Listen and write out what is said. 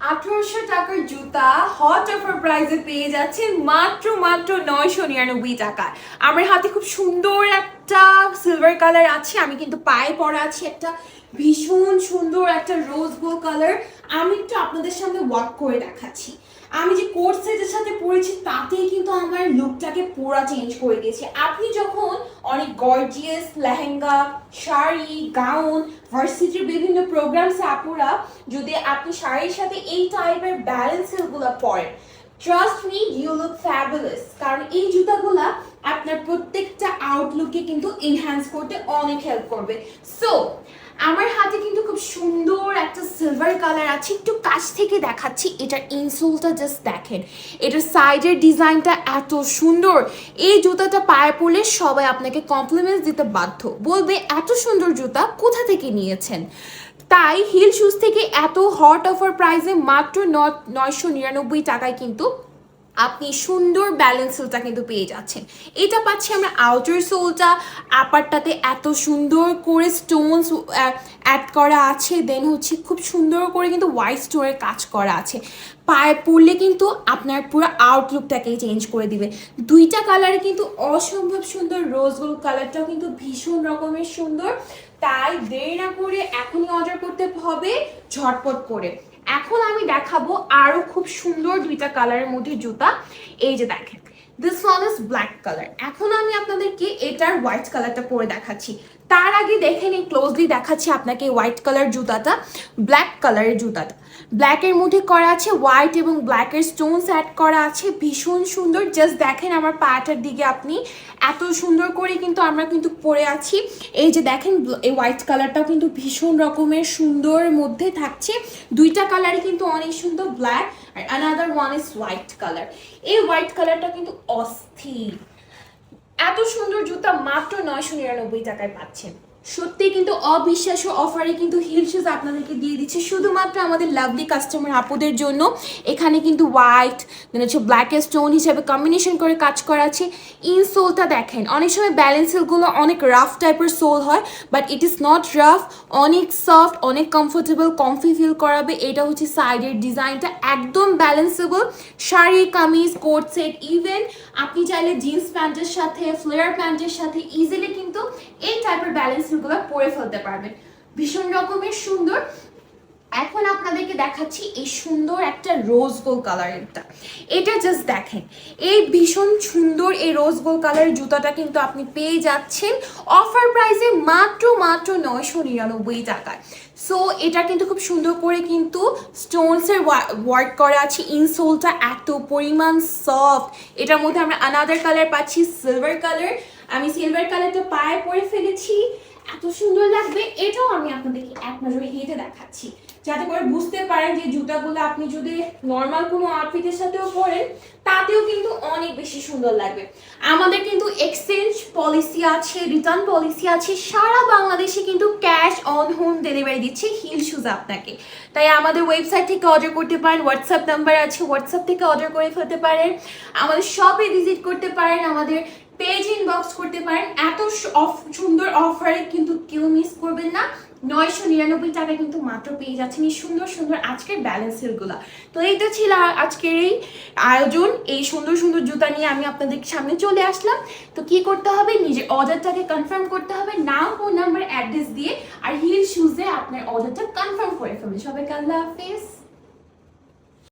আঠারোশো টাকার জুতা হট অফার প্রাইসে পেয়ে যাচ্ছেন মাত্র মাত্র নয়শো নিরানব্বই টাকায়। আমার হাতে খুব সুন্দর একটা সিলভার কালার আছে, আমি কিন্তু পায়ে পরা আছে একটা ভীষণ সুন্দর একটা রোজ গোল্ড কালার আমি একটু আপনাদের সামনে ওয়াক করে দেখাচ্ছি। আমি যে কোট সেটের সাথে পরেছি তাতেই কিন্তু আমার লুকটাকে পুরা চেঞ্জ করে দিয়েছে। আপনি যখন অনেক গর্জিয়াস লেহেঙ্গা, শাড়ি গাউন ভার্সিটির বিভিন্ন প্রোগ্রামস আপুরা যদি আপনি শাড়ির সাথে এই টাইপের ব্যালেন্সেলগুলো পরেন trust me you look fabulous কারণ এই জুতাগুলা আপনার প্রত্যেকটা আউটলুককে কিন্তু এনহ্যান্স করতে অনেক হেল্প করবে। সো আমার হাতে কিন্তু খুব সুন্দর একটা সিলভার কালার আছে। একটু কাছ থেকে দেখাচ্ছি। এটার ইনসোলটা জাস্ট দেখেন। এটার সাইডের ডিজাইনটা এত সুন্দর। এই জুতাটা পায়ে পড়লে সবাই আপনাকে কমপ্লিমেন্টস দিতে বাধ্য। বলবে, এত সুন্দর জুতা কোথা থেকে নিয়েছেন? তাই হিল শুজ থেকে এত হট অফার প্রাইসে মাত্র নয়শো নিরানব্বই টাকায় কিন্তু আপনি সুন্দর ব্যালেন্স সোলটা কিন্তু পেয়ে যাচ্ছেন। এটা পাচ্ছি আমরা আউটার সোলটা আপারটাতে এত সুন্দর করে স্টোনস অ্যাড করা আছে দেন হচ্ছে খুব সুন্দর করে কিন্তু হোয়াইট স্টোনের কাজ করা আছে। পায়ে পরলে কিন্তু আপনার পুরো আউটলুকটাকেই চেঞ্জ করে দিবে। দুইটা কালারে কিন্তু অসম্ভব সুন্দর রোজ গোল্ড কালারটাও কিন্তু ভীষণ রকমের সুন্দর। তাই দেরি না করে এখনই অর্ডার করতে হবে, ঝটপট করে। এখন আমি দেখাবো আরও খুব সুন্দর দুইটা কালারের মধ্যে জুতা। এই যে দেখেন। This one is black colour এখন আমি আপনাদেরকে এটার হোয়াইট কালারটা পরে দেখাচ্ছি। তার আগে দেখে নিন ক্লোজলি দেখাচ্ছি আপনাকে হোয়াইট কালার জুতাটা ব্ল্যাক কালারের জুতাটা। ব্ল্যাকের মধ্যে করা আছে হোয়াইট এবং ব্ল্যাকের স্টোনস অ্যাড করা আছে। ভীষণ সুন্দর। জাস্ট দেখেন আমার পাটার দিকে আপনি এত সুন্দর করে কিন্তু আমরা কিন্তু পরে আছি। এই যে দেখেন, এই হোয়াইট কালারটাও কিন্তু ভীষণ রকমের সুন্দর মধ্যে থাকছে। দুইটা কালারই কিন্তু অনেক সুন্দর black R another one is white colour এই হোয়াইট কালারটা কিন্তু অস্থির। এত সুন্দর জুতা মাত্র নয়শো নিরানব্বই টাকায় পাচ্ছেন। সত্যি কিন্তু অবিশ্বাস্য অফারে কিন্তু হিল শুজ আপনাদেরকে দিয়ে দিচ্ছে। শুধুমাত্র আমাদের লাভলি কাস্টমার আপুদের জন্য। এখানে কিন্তু হোয়াইট দেন হচ্ছে ব্ল্যাক স্টোন হিসেবে কম্বিনেশন করে কাজ করা আছে। ইনসোলটা দেখেন, অনেক সময় ব্যালেন্সেলগুলো অনেক রাফ টাইপের সোল হয় but it is not rough অনেক সফট অনেক কমফোর্টেবল কমফি ফিল করাবে। এটা হচ্ছে সাইডের ডিজাইনটা একদম balanceable sari, kameez coat set even আপনি চাইলে জিন্স প্যান্টের সাথে ফ্লেয়ার প্যান্টের সাথে ইজিলি কিন্তু টাইপের ব্যালেন্সগুলো পরে ফেলতে পারবেন। ভীষণ রকমের সুন্দর। এখন আপনাদেরকে দেখাচ্ছি এই সুন্দর একটা রোজ গোল্ড কালারেরটা এটা। জাস্ট দেখেন, এই ভীষণ সুন্দর এই রোজ গোল্ড কালারের জুতাটা কিন্তু আপনি পেয়ে যাচ্ছেন অফার প্রাইসে মাত্র মাত্র নয়শো নিরানব্বই টাকায়। সো এটা কিন্তু খুব সুন্দর করে কিন্তু স্টোনসের ওয়ার্ক করা আছে। ইনসোলটা এত পরিমাণ সফট এটার মধ্যে আমরা আনাদার কালার পাচ্ছি সিলভার কালার আমি সিলভার কালারটা পায়ে পরে ফেলেছি। এত সুন্দর লাগবে, এটাও আমি আপনাদেরকে এক নজরে হেঁটে দেখাচ্ছি। যাতে করে বুঝতে পারেন যে জুতাগুলো আপনি যদি নর্মাল কোনো আউটফিটের সাথেও পরেন, তাতেও কিন্তু অনেক বেশি সুন্দর লাগবে। আমাদের কিন্তু এক্সচেঞ্জ পলিসি আছে রিটার্ন পলিসি আছে, সারা বাংলাদেশে কিন্তু ক্যাশ অন হোম ডেলিভারি দিচ্ছে হিল শুজ আপনাকে। তাই আমাদের ওয়েবসাইট থেকে অর্ডার করতে পারেন হোয়াটসঅ্যাপ নাম্বার আছে হোয়াটসঅ্যাপ থেকে অর্ডার করে ফেলতে পারেন। আমাদের শপে ভিজিট করতে পারেন, আমাদের পেজ ইনবক্স করতে পারেন। এত অফ- সুন্দর অফারে কিন্তু কেউ মিস করবেন না। নয়শো নিরানব্বই টাকায় কিন্তু মাত্র পেয়ে যাচ্ছেন এই সুন্দর সুন্দর আজকের ব্যালেন্সেরগুলো তো এইটা ছিল আজকের এই আয়োজন। এই সুন্দর সুন্দর জুতা নিয়ে আমি আপনাদের সামনে চলে আসলাম। তো কি করতে হবে? নিজের অর্ডারটাকে কনফার্ম করতে হবে। নাম ফোন নাম্বার অ্যাড্রেস দিয়ে। আর হিল শুজে আপনার অর্ডারটা কনফার্ম করে ফেলবেন সবাইকে আল্লাহ হাফেজ।